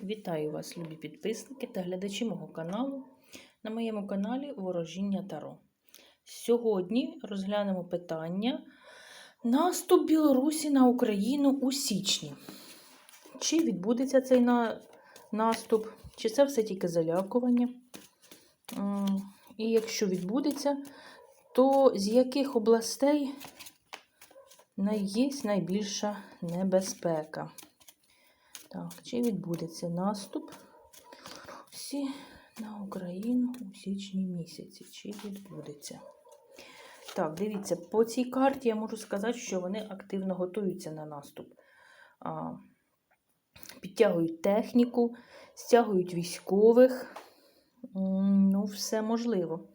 Вітаю вас, любі підписники та глядачі мого каналу. На моєму каналі Ворожіння Таро. Сьогодні розглянемо питання наступ Білорусі на Україну у січні. Чи відбудеться цей на... наступ, чи це все тільки залякування? І якщо відбудеться, то з яких областей є найбільша небезпека? Так, чи відбудеться наступ Білорусі на Україну у січні місяці? Чи відбудеться? Так, дивіться, по цій карті я можу сказати, що вони активно готуються на наступ. А, підтягують техніку, стягують військових. Ну, все можливо.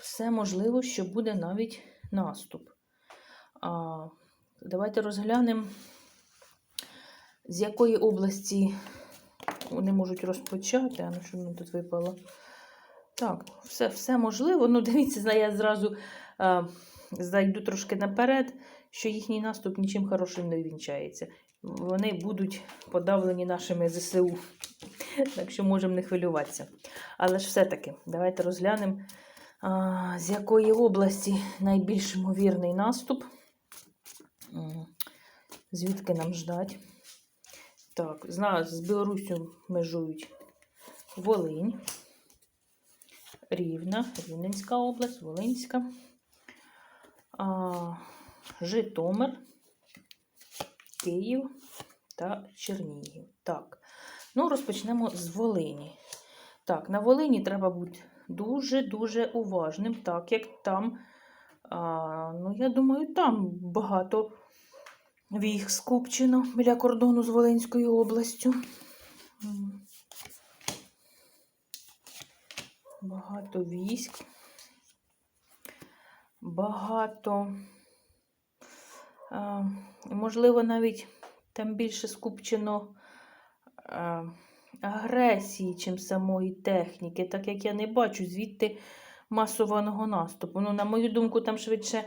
Все можливо, що буде навіть наступ. А, давайте розглянемо з якої області вони можуть розпочати. А ну що мені тут випало? Так, все все можливо. Ну, дивіться, я зразу а, зайду трошки наперед, що їхній наступ нічим хорошим не вінчається. Вони будуть подавлені нашими ЗСУ. Так що можемо не хвилюватися. Але ж все-таки, давайте розглянемо, а, з якої області найбільш ймовірний наступ. Звідки нам ждать? Так, з нас з Білоруссю межують Волинь, Рівна, Рівненська область, Волинська, а, Житомир, Київ та Чернігів. Так, ну розпочнемо з Волині. Так, на Волині треба бути дуже-дуже уважним, так як там, а, ну, я думаю, там багато військ скупчено біля кордону з Волинською областю. Багато військ. Багато. Можливо, навіть там більше скупчено агресії, чим самої техніки, так як я не бачу звідти масованого наступу. Ну, на мою думку, там швидше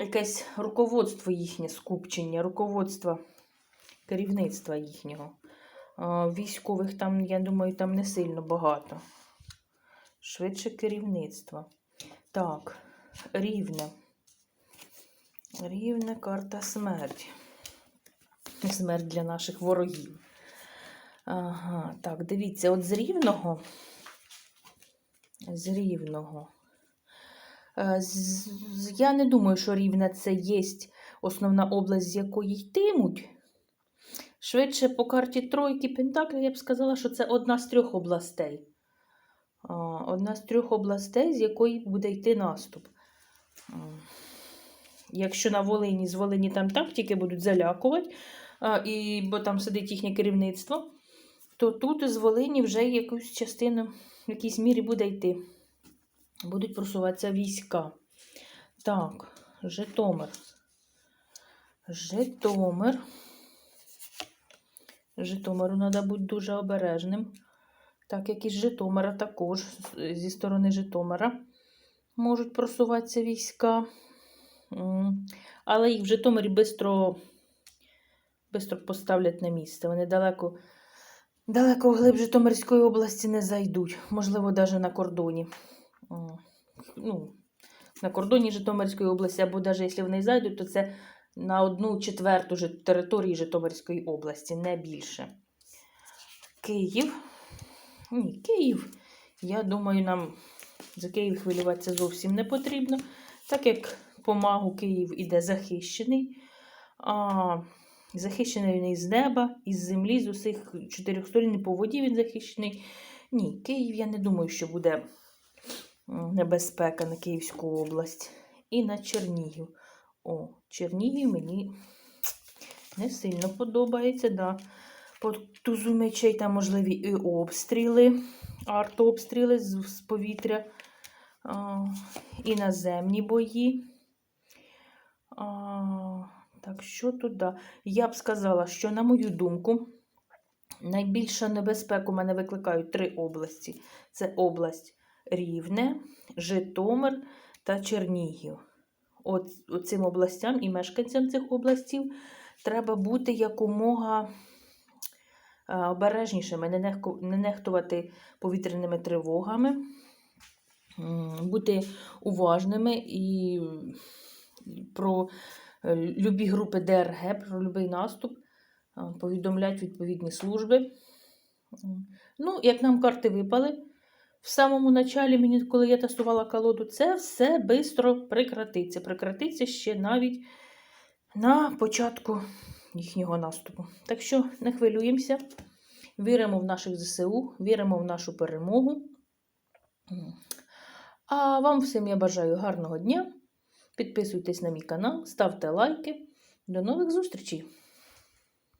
якесь руководство їхнє скупчення, руководство керівництва їхнього. Військових там, я думаю, там не сильно багато. Швидше керівництва. Так, рівне. Рівне карта смерті. Смерть для наших ворогів. Ага, так, дивіться, от з рівного. З рівного. Е, Я не думаю, що Рівне це є основна область, з якої йтимуть. Швидше по карті тройки Пентаклів я б сказала, що це одна з трьох областей. Одна з трьох областей, з якої буде йти наступ. Якщо на Волині, з Волині там тільки будуть залякувати, і, бо там сидить їхнє керівництво, то тут з Волині вже якусь частину в якійсь мірі буде йти. Будуть просуватися війська. Так, Житомир. Житомир. Житомиру треба бути дуже обережним. Так як і з Житомира також, зі сторони Житомира можуть просуватися війська. Але їх в Житомирі швидко поставлять на місце. Вони далеко, далеко вглиб Житомирської області не зайдуть. Можливо, навіть на кордоні. Ну, на кордоні Житомирської області, або навіть якщо вони зайдуть, то це на одну четверту території Житомирської області, не більше. Київ. Ні, Київ. Я думаю, нам за Київ хвилюватися зовсім не потрібно, так як по магу Київ іде захищений. А, захищений він із неба, із землі, з усіх чотирьох сторін, по воді він захищений. Ні, Київ, я не думаю, що буде небезпека на Київську область. І на Чернігів. О, Чернігів мені не сильно подобається. Да. По тузу мечей там можливі і обстріли, артобстріли з, повітря, а, і наземні бої. А, так, що тут? Да? Я б сказала, що, на мою думку, найбільша небезпека у мене викликають три області: це область Рівне, Житомир та Чернігів. От, цим областям і мешканцям цих областів треба бути якомога обережнішими, не нехтувати повітряними тривогами, бути уважними і про е, любі групи ДРГ, про будь-який наступ, повідомлять відповідні служби. Ну, як нам карти випали, в самому началі, мені, коли я тестувала колоду, це все швидко прекратиться. Прекратиться ще навіть на початку їхнього наступу. Так що не хвилюємося, віримо в наших ЗСУ, віримо в нашу перемогу. А вам всім я бажаю гарного дня. Підписуйтесь на мій канал, ставте лайки. До нових зустрічей!